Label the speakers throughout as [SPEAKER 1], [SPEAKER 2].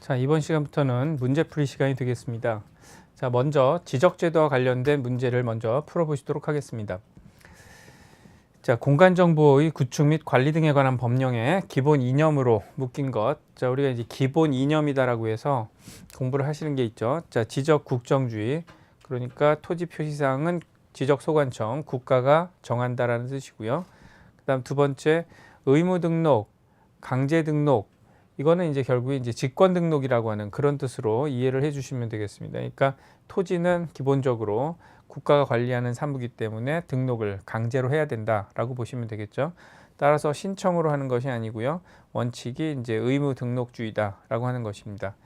[SPEAKER 1] 자, 이번 시간부터는 문제풀이 시간이 되겠습니다. 자, 먼저 지적제도와 관련된 문제를 먼저 풀어보시도록 하겠습니다. 자, 공간정보의 구축 및 관리 등에 관한 법령의 기본 이념으로 묶인 것. 자, 우리가 이제 기본 이념이다라고 해서 공부를 하시는 게 있죠. 자, 지적 국정주의. 그러니까 토지 표시사항은 지적 소관청 국가가 정한다라는 뜻이고요. 그다음 두 번째 의무 등록, 강제 등록 이거는 이제 결국에 이제 직권 등록이라고 하는 그런 뜻으로 이해를 해 주시면 되겠습니다. 그러니까 토지는 기본적으로 국가가 관리하는 사무기 때문에 등록을 강제로 해야 된다라고 보시면 되겠죠. 따라서 신청으로 하는 것이 아니고요. 원칙이 이제 의무 등록주의다라고 하는 것입니다.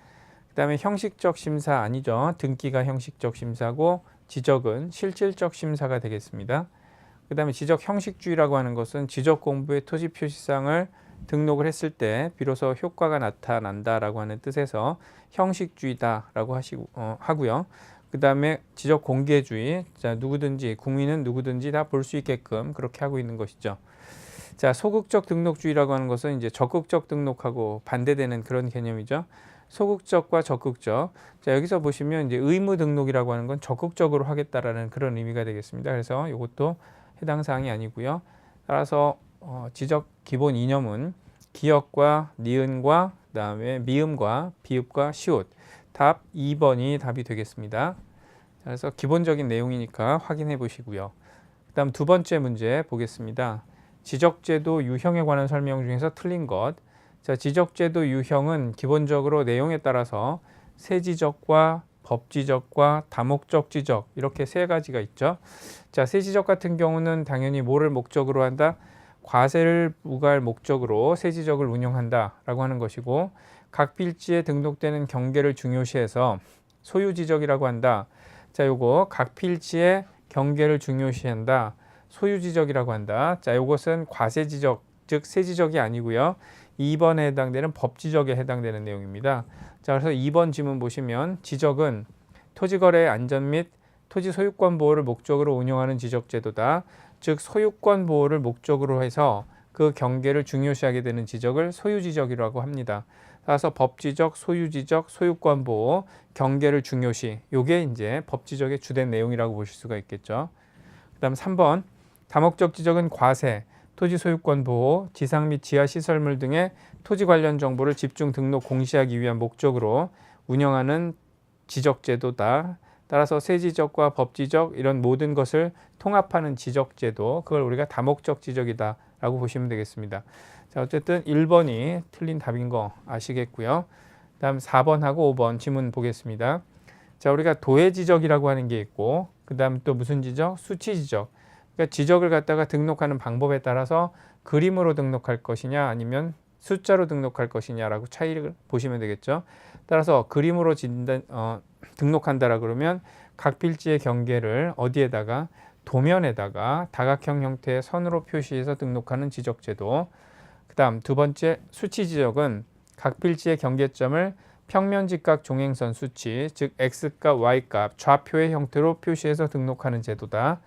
[SPEAKER 1] 그다음에 형식적 심사 아니죠. 등기가 형식적 심사고 지적은 실질적 심사가 되겠습니다. 그다음에 지적 형식주의라고 하는 것은 지적 공부의 토지 표시상을 등록을 했을 때 비로소 효과가 나타난다라고 하는 뜻에서 형식주의다라고 하시고 어, 하고요. 그 다음에 지적 공개주의, 자 누구든지 국민은 누구든지 다 볼 수 있게끔 그렇게 하고 있는 것이죠. 자 소극적 등록주의라고 하는 것은 이제 적극적 등록하고 반대되는 그런 개념이죠. 소극적과 적극적. 자 여기서 보시면 이제 의무 등록이라고 하는 건 적극적으로 하겠다라는 그런 의미가 되겠습니다. 그래서 이것도 해당 사항이 아니고요. 따라서 어, 지적 기본 이념은 기역과 니은과 그다음에 미음과 비읍과 시옷 답 2번이 답이 되겠습니다. 그래서 기본적인 내용이니까 확인해 보시고요. 그다음 두 번째 문제 보겠습니다. 지적제도 유형에 관한 설명 중에서 틀린 것. 자, 지적제도 유형은 기본적으로 내용에 따라서 세지적과 법지적과 다목적 지적 이렇게 세 가지가 있죠. 자, 세지적 같은 경우는 당연히 뭐를 목적으로 한다? 과세를 부과할 목적으로 세지적을 운영한다라고 하는 것이고 각 필지에 등록되는 경계를 중요시해서 소유지적이라고 한다. 자, 요거 각 필지의 경계를 중요시한다. 소유지적이라고 한다. 자, 요것은 과세지적, 즉 세지적이 아니고요. 2번에 해당되는 법지적에 해당되는 내용입니다. 자, 그래서 2번 지문 보시면 지적은 토지거래의 안전 및 토지 소유권 보호를 목적으로 운영하는 지적제도다. 즉 소유권 보호를 목적으로 해서 그 경계를 중요시하게 되는 지적을 소유 지적이라고 합니다. 따라서 법 지적, 소유 지적, 소유권 보호, 경계를 중요시. 요게 이제 법 지적의 주된 내용이라고 보실 수가 있겠죠. 그다음 3번 다목적 지적은 과세, 토지 소유권 보호, 지상 및 지하 시설물 등의 토지 관련 정보를 집중 등록 공시하기 위한 목적으로 운영하는 지적 제도다. 따라서 세지적과 법지적 이런 모든 것을 통합하는 지적 제도, 그걸 우리가 다목적 지적이다 라고 보시면 되겠습니다. 자, 어쨌든 1번이 틀린 답인 거 아시겠고요. 다음 4번하고 5번 지문 보겠습니다. 자, 우리가 도해 지적이라고 하는 게 있고, 그 다음 또 무슨 지적? 수치 지적. 그러니까 지적을 갖다가 등록하는 방법에 따라서 그림으로 등록할 것이냐 아니면 숫자로 등록할 것이냐라고 차이를 보시면 되겠죠. 따라서 그림으로 진단, 어, 등록한다라 그러면 각 필지의 경계를 어디에다가 도면에다가 다각형 형태의 선으로 표시해서 등록하는 지적제도. 그 다음 두 번째 수치 지적은 각 필지의 경계점을 평면 직각 종행선 수치, 즉 x값, y값, 좌표의 형태로 표시해서 등록하는 제도다.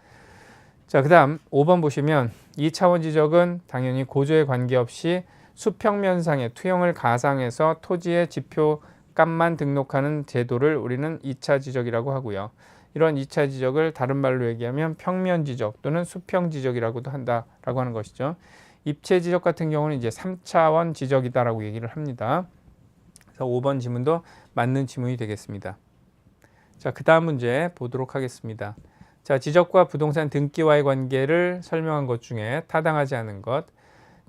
[SPEAKER 1] 자, 그 다음 5번 보시면 2차원 지적은 당연히 고조에 관계없이 수평면상의 투영을 가상해서 토지의 지표 값만 등록하는 제도를 우리는 2차 지적이라고 하고요. 이런 2차 지적을 다른 말로 얘기하면 평면 지적 또는 수평 지적이라고도 한다라고 하는 것이죠. 입체 지적 같은 경우는 이제 3차원 지적이다라고 얘기를 합니다. 그래서 5번 지문도 맞는 지문이 되겠습니다. 자, 그 다음 문제 보도록 하겠습니다. 자, 지적과 부동산 등기와의 관계를 설명한 것 중에 타당하지 않은 것.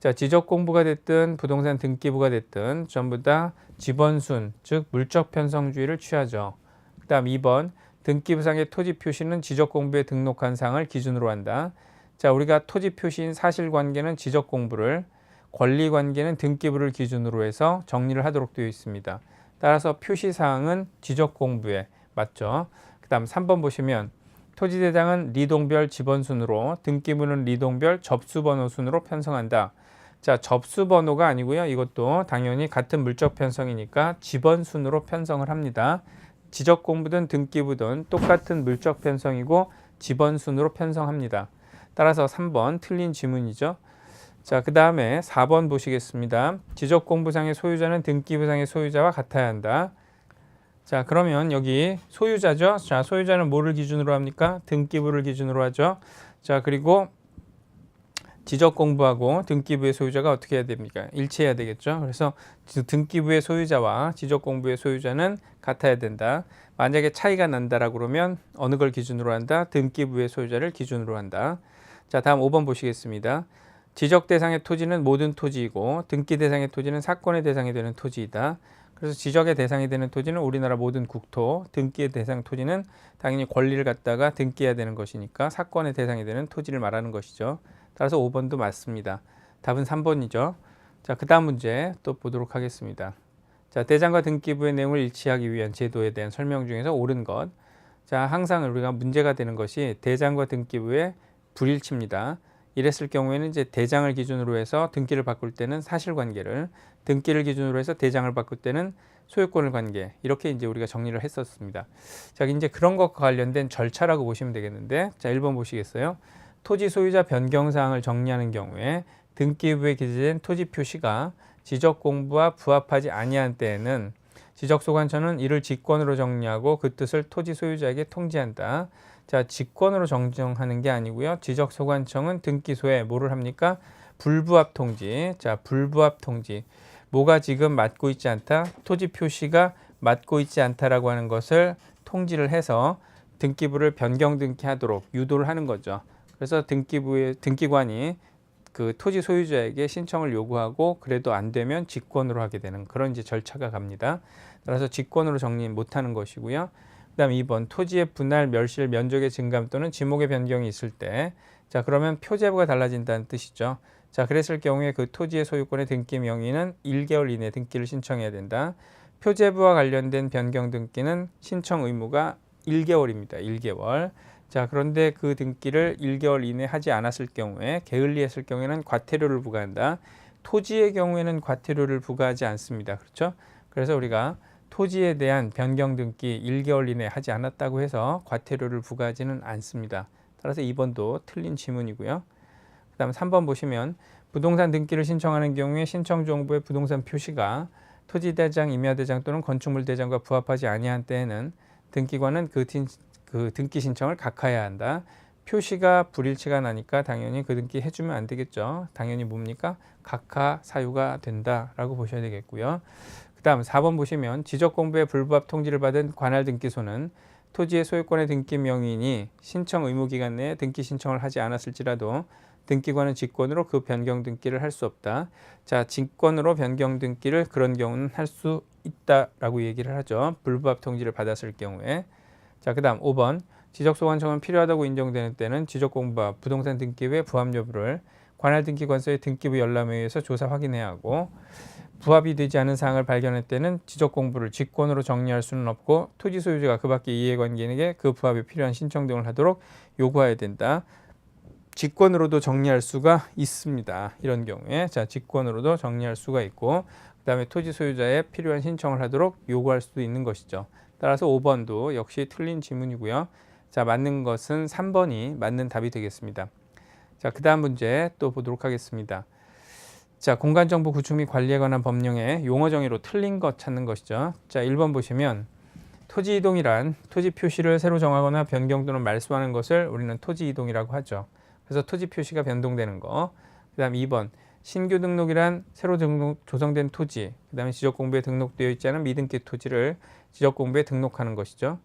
[SPEAKER 1] 자, 지적 공부가 됐든 부동산 등기부가 됐든 전부 다 지번순, 즉 물적 편성주의를 취하죠. 그다음 2번 등기부상의 토지 표시는 지적 공부에 등록한 상을 기준으로 한다. 자, 우리가 토지 표시인 사실관계는 지적 공부를 권리 관계는 등기부를 기준으로 해서 정리를 하도록 되어 있습니다. 따라서 표시 사항은 지적 공부에 맞죠. 그 다음 3번 보시면 토지 대장은 리동별 지번 순으로 등기부는 리동별 접수 번호 순으로 편성한다. 자, 접수 번호가 아니고요. 이것도 당연히 같은 물적 편성이니까 지번 순으로 편성을 합니다. 지적 공부든 등기부든 똑같은 물적 편성이고 지번 순으로 편성합니다. 따라서 3번 틀린 지문이죠. 자, 그 다음에 4번 보시겠습니다. 지적 공부상의 소유자는 등기부상의 소유자와 같아야 한다. 자, 그러면 여기 소유자죠. 자, 소유자는 뭐를 기준으로 합니까? 등기부를 기준으로 하죠. 자, 그리고 지적 공부하고 등기부의 소유자가 어떻게 해야 됩니까? 일치해야 되겠죠. 그래서 등기부의 소유자와 지적 공부의 소유자는 같아야 된다. 만약에 차이가 난다라고 그러면 어느 걸 기준으로 한다? 등기부의 소유자를 기준으로 한다. 자, 다음 5번 보시겠습니다. 지적 대상의 토지는 모든 토지이고 등기 대상의 토지는 사건의 대상이 되는 토지이다. 그래서 지적의 대상이 되는 토지는 우리나라 모든 국토, 등기의 대상 토지는 당연히 권리를 갖다가 등기해야 되는 것이니까 사건의 대상이 되는 토지를 말하는 것이죠. 따라서 5번도 맞습니다. 답은 3번이죠. 자, 그 다음 문제 또 보도록 하겠습니다. 자, 대장과 등기부의 내용을 일치하기 위한 제도에 대한 설명 중에서 옳은 것. 자, 항상 우리가 문제가 되는 것이 대장과 등기부의 불일치입니다. 이랬을 경우에는 이제 대장을 기준으로 해서 등기를 바꿀 때는 사실관계를 등기를 기준으로 해서 대장을 바꿀 때는 소유권을 관계 이렇게 이제 우리가 정리를 했었습니다. 자 이제 그런 것과 관련된 절차라고 보시면 되겠는데 자 1번 보시겠어요? 토지 소유자 변경 사항을 정리하는 경우에 등기부에 기재된 토지 표시가 지적 공부와 부합하지 아니한 때에는 지적소관청은 이를 직권으로 정리하고 그 뜻을 토지 소유자에게 통지한다. 자, 직권으로 정정하는 게 아니고요. 지적소관청은 등기소에 뭐를 합니까? 불부합 통지. 자, 불부합 통지. 뭐가 지금 맞고 있지 않다? 토지 표시가 맞고 있지 않다라고 하는 것을 통지를 해서 등기부를 변경 등기하도록 유도를 하는 거죠. 그래서 등기부의 등기관이 그 토지 소유자에게 신청을 요구하고 그래도 안 되면 직권으로 하게 되는 그런 이제 절차가 갑니다. 따라서 직권으로 정리 못하는 것이고요. 그다음 2번 토지의 분할, 멸실, 면적의 증감 또는 지목의 변경이 있을 때, 자 그러면 표제부가 달라진다는 뜻이죠. 자 그랬을 경우에 그 토지의 소유권의 등기 명의는 1개월 이내 등기를 신청해야 된다. 표제부와 관련된 변경 등기는 신청 의무가 1개월입니다. 1개월. 자 그런데 그 등기를 1개월 이내 하지 않았을 경우에 게을리했을 경우에는 과태료를 부과한다. 토지의 경우에는 과태료를 부과하지 않습니다. 그렇죠? 그래서 우리가 토지에 대한 변경 등기 1개월 이내 하지 않았다고 해서 과태료를 부과하지는 않습니다. 따라서 2번도 틀린 지문이고요. 그 다음 3번 보시면 부동산 등기를 신청하는 경우에 신청 정보의 부동산 표시가 토지대장, 임야대장 또는 건축물대장과 부합하지 아니한 때에는 등기관은 그, 그 등기 신청을 각하해야 한다. 표시가 불일치가 나니까 당연히 그 등기 해주면 안 되겠죠. 당연히 뭡니까? 각하 사유가 된다라고 보셔야 되겠고요. 그 다음 4번 보시면 지적공부에 불부합 통지를 받은 관할 등기소는 토지의 소유권의 등기 명인이 신청 의무 기간 내에 등기 신청을 하지 않았을지라도 등기관은 직권으로 그 변경 등기를 할 수 없다. 자, 직권으로 변경 등기를 그런 경우는 할 수 있다라고 얘기를 하죠. 불부합 통지를 받았을 경우에. 자, 그 다음 5번 지적소관청은 필요하다고 인정되는 때는 지적공부와 부동산 등기 외 부합 여부를 관할 등기관서의 등기부 열람에 의해서 조사 확인해야 하고 부합이 되지 않은 사항을 발견할 때는 지적 공부를 직권으로 정리할 수는 없고 토지 소유자가 그 밖의 이해관계인에게 그 부합에 필요한 신청 등을 하도록 요구해야 된다. 직권으로도 정리할 수가 있습니다. 이런 경우에 자 직권으로도 정리할 수가 있고 그 다음에 토지 소유자에 필요한 신청을 하도록 요구할 수도 있는 것이죠. 따라서 5번도 역시 틀린 지문이고요. 자 맞는 것은 3번이 맞는 답이 되겠습니다. 자 그 다음 문제 또 보도록 하겠습니다. 자, 공간정보 구축 및 관리에 관한 법령의 용어 정의로 틀린 것 찾는 것이죠. 자, 1번 보시면 토지 이동이란 토지 표시를 새로 정하거나 변경 또는 말소하는 것을 우리는 토지 이동이라고 하죠. 그래서 토지 표시가 변동되는 거. 그 다음 2번 신규 등록이란 새로 등록 조성된 토지, 그 다음에 지적 공부에 등록되어 있지 않은 미등기 토지를 지적 공부에 등록하는 것이죠.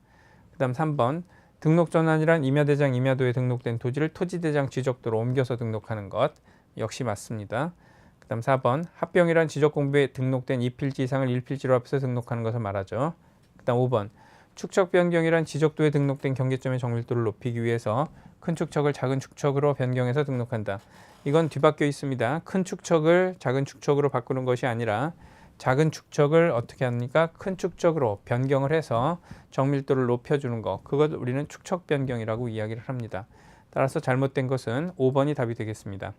[SPEAKER 1] 그 다음 3번 등록 전환이란 임야대장 임야도에 등록된 토지를 토지대장 지적도로 옮겨서 등록하는 것 역시 맞습니다. 그 다음 4번 합병이란 지적 공부에 등록된 2필지 이상을 1필지로 합해서 등록하는 것을 말하죠. 그 다음 5번 축척 변경이란 지적도에 등록된 경계점의 정밀도를 높이기 위해서 큰 축척을 작은 축척으로 변경해서 등록한다. 이건 뒤바뀌어 있습니다. 큰 축척을 작은 축척으로 바꾸는 것이 아니라 작은 축척을 어떻게 합니까? 큰 축척으로 변경을 해서 정밀도를 높여주는 것. 그것 우리는 축척 변경이라고 이야기를 합니다. 따라서 잘못된 것은 5번이 답이 되겠습니다.